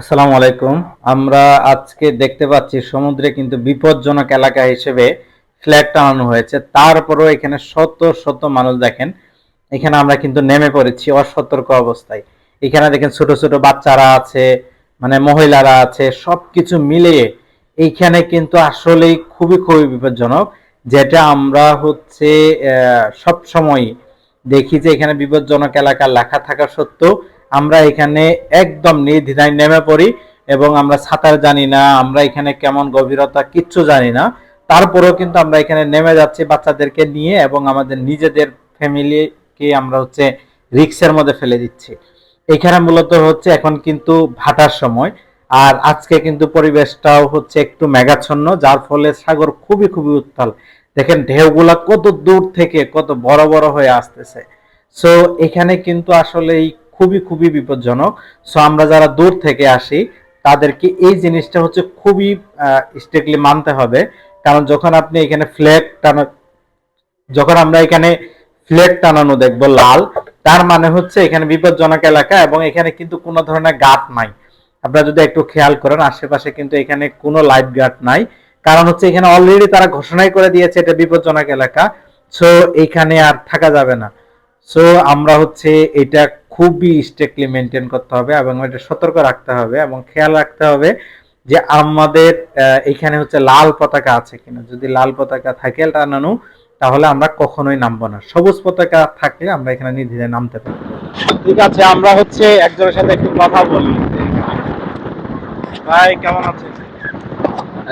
আসসালামু আলাইকুম। আমরা আজকে দেখতে পাচ্ছি সমুদ্রে কিন্তু বিপজ্জনক এলাকা হিসেবে ফ্ল্যাগ টানানো হয়েছে। তারপরেও এখানে শত শত মানুষ দেখেন। এখানে আমরা কিন্তু নেমে পড়েছি অসতর্ক অবস্থায়। এখানে দেখেন ছোট ছোট বাচ্চারা আছে মানে মহিলারা আছে, সবকিছু মিলিয়ে এইখানে কিন্তু আসলেই খুবই খুবই বিপজ্জনক, যেটা আমরা হচ্ছে সব সময় দেখি যে এখানে বিপজ্জনক এলাকা লেখা থাকা সত্ত্বেও আমরা এখানে একদম নির্দ্বিধায় নেমে পড়ি এবং আমরা সাঁতার জানি না, আমরা এখানে কেমন গভীরতা কিচ্ছু জানি না। তারপরেও কিন্তু আমরা এখানে নেমে যাচ্ছি বাচ্চাদেরকে নিয়ে এবং আমাদের নিজেদের ফ্যামিলিকে আমরা হচ্ছে রিক্সের মধ্যে ফেলে দিচ্ছি। এখানে মূলত হচ্ছে এখন কিন্তু ভাটার সময় আর আজকে কিন্তু পরিবেশটাও হচ্ছে একটু মেঘাচ্ছন্ন, যার ফলে সাগর খুবই খুবই উত্তাল। দেখেন ঢেউগুলা কত দূর থেকে কত বড় বড় হয়ে আসতেছে। সো এখানে কিন্তু আসলে খুবই খুবই বিপজ্জনক। সো আমরা যারা দূর থেকে আসি, তাদেরকে এই জিনিসটা হচ্ছে খুবই স্ট্রিক্টলি মানতে হবে। কারণ যখন আপনি এখানে ফ্ল্যাগ টানা, যখন আমরা এখানে ফ্ল্যাগ টানানো দেখব লাল, তার মানে হচ্ছে এখানে বিপজ্জনক এলাকা এবং এখানে কিন্তু কোনো ধরনের গাট নাই। আপনারা যদি একটু খেয়াল করেন, আশেপাশে কিন্তু এখানে কোনো লাইফ গার্ড নাই। কারণ হচ্ছে এখানে অলরেডি তারা ঘোষণাই করে দিয়েছে এটা বিপজ্জনক এলাকা। সো এখানে আর থাকা যাবে না। সো আমরা হচ্ছে এটা খুবই স্ট্রিক্টলি মেনটেন করতে হবে এবং এটা সতর্ক রাখতে হবে এবং খেয়াল রাখতে হবে যে আমাদের এখানে হচ্ছে লাল পতাকা আছে কিনা। যদি লাল পতাকা থাকে টানানো তাহলে আমরা কখনোই নামবো না। সবুজ পতাকা থাকলে আমরা এখানে নির্দ্বিধে নামতে পারি ঠিক আছে আমরা হচ্ছে একজনের সাথে একটু কথা বলি। ভাই কেমন আছেন?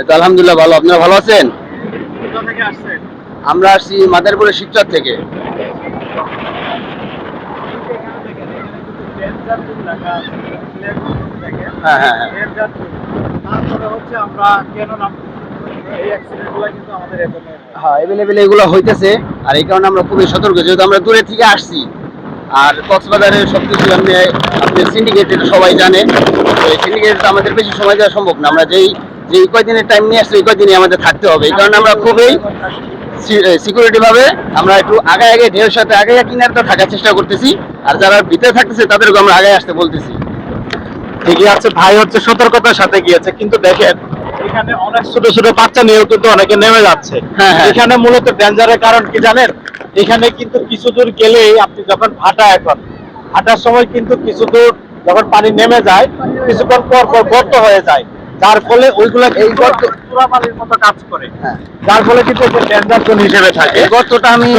তো আলহামদুলিল্লাহ ভালো। আপনারা ভালো আছেন? কোথা থেকে আসছেন? আমরা আসছি মাদারপুরের শিবচর থেকে। হ্যাঁ হ্যাঁ হ্যাঁ। তারপরে হচ্ছে আমরা কেন নাম এই অ্যাক্সিডেন্টগুলো কিন্তু আমাদের হ্যাঁ। এভেলেবেল এগুলো হইতেছে। আর এই কারণে আমরা খুবই সতর্ক যেহেতু আমরা দূরে থেকে আসছি। আর কক্সবাজারের সব কিছু আপনি আপনি সিন্ডিকেট সবাই জানে তো এই সিন্ডিকেট আমাদের বেশি সময় দেওয়া সম্ভব না। আমরা যেই যে কয়দিনের টাইম নিয়ে আসছি ওই কয়দিনই আমাদের থাকতে হবে। এই কারণে আমরা খুবই সিকিউরিটি ভাবে আমরা একটু আগে আগে ঢেউর সাথে আগে কিনারটা থাকার চেষ্টা করতেছি। আর যারা ভিতরে থাকতেছে তাদেরকে আমরা আগে আসতে বলতেছি। ঠিকই আছে ভাই হচ্ছে সতর্কতার সাথে গিয়েছে কিন্তু দেখেন এখানে অনেক ছোট ছোট বাচ্চা নিয়েও কিন্তু অনেকে নেমে যাচ্ছে। হ্যাঁ, হ্যাঁ। এখানে মূলত ডেঞ্জারের কারণ কি জানেন? এখানে কিন্তু কিছু দূর গেলেই আপনি যখন ভাটা এখন ভাটার সময় কিন্তু কিছু দূর যখন পানি নেমে যায় কিছুক্ষণ পর পর গর্ত হয়ে যায়। যার ফলে ওইগুলা এই গর্ত মতো কাজ করে। হ্যাঁ। যার ফলে কিন্তু ডেঞ্জার জোন হিসেবে থাকে। গর্তটা আমি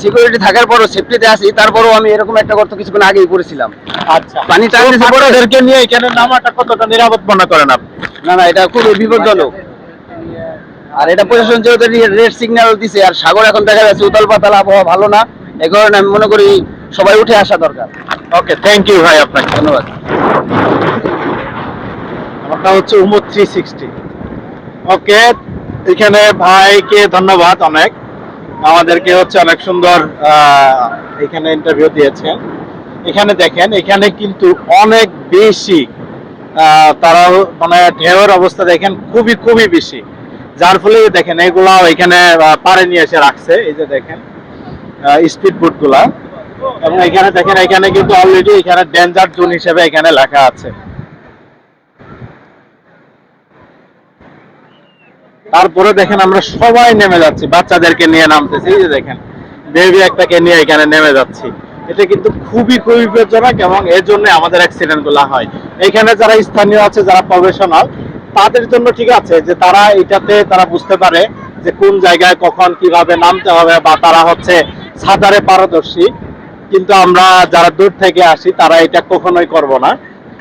সিকিউরিটি থাকার পরও সেফটিতে আছি তারপরও আমি এরকম একটা গর্ত কিছুক্ষণ আগেই পড়েছিলাম আচ্ছা। পানি নিয়ে এখানে নামাটা কতটা নিরাপদ মনে করেন আপনি? না না এটা খুবই বিপজ্জনক। আর এটা প্রশাসন যেহেতু রেড সিগন্যাল দিছে আর সাগর এখন দেখা যাচ্ছে উতাল পাতাল আবহাওয়া ভালো না এই কারণে আমি মনে করি সবাই উঠে আসা দরকার। ওকে থ্যাংক ইউ ভাই আপনাকে। ধন্যবাদ। আমারটা হচ্ছে উমর থ্রি সিক্সটি ওকে, এখানে ভাইকে ধন্যবাদ অনেক। আমাদেরকে হচ্ছে অনেক সুন্দর এখানে ইন্টারভিউ দিয়েছেন। এখানে দেখেন, এখানে কিন্তু অনেক বেশি তারা মানে ঢেউয়ের অবস্থা দেখেন খুবই খুবই বেশি। যার ফলে দেখেন এগুলা এখানে পাড়ে নিয়ে এসে রাখছে। এই যে দেখেন স্পিড বোটগুলা। এবং এখানে দেখেন, এখানে কিন্তু অলরেডি এখানে ডেঞ্জার জোন হিসেবে এখানে লেখা আছে। তারপরে দেখেন আমরা সবাই নেমে যাচ্ছি। বাচ্চাদেরকে নিয়ে নামতেছি, এই যে দেখেন বেবি একটাকে নিয়ে এখানে নেমে যাচ্ছি। এটা কিন্তু খুবই খুবই বিপজ্জনক এবং এর জন্য আমাদের অ্যাক্সিডেন্টগুলা হয়। এখানে যারা স্থানীয় আছে, যারা প্রফেশনাল তাদের জন্য ঠিক আছে যে তারা এটাতে তারা বুঝতে পারে যে কোন জায়গায় কখন কীভাবে নামতে হবে বা তারা হচ্ছে সাঁতারে পারদর্শী। কিন্তু আমরা যারা দূর থেকে আসি, তারা এটা কখনোই করব না।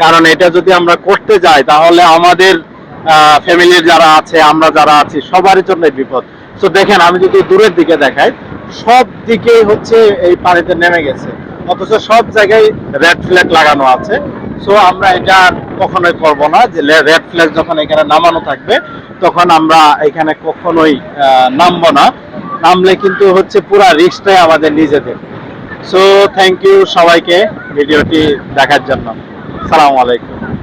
কারণ এটা যদি আমরা করতে যাই, তাহলে আমাদের ফ্যামিলির যারা আছে, আমরা যারা আছি, সবারই জন্য বিপদ। তো দেখেন, আমি যদি দূরের দিকে দেখাই, সব দিকে হচ্ছে এই পানিতে নেমে গেছে। অথচ সব জায়গায় রেড ফ্ল্যাগ লাগানো আছে। সো আমরা এটা কখনোই করব না যে রেড ফ্ল্যাগ যখন এখানে নামানো থাকবে, তখন আমরা এখানে কখনোই নামবো না। নামলে কিন্তু হচ্ছে পুরা রিস্কটাই আমাদের নিজেদের। সো থ্যাংক ইউ সবাইকে ভিডিওটি দেখার জন্য। সালামু আলাইকুম।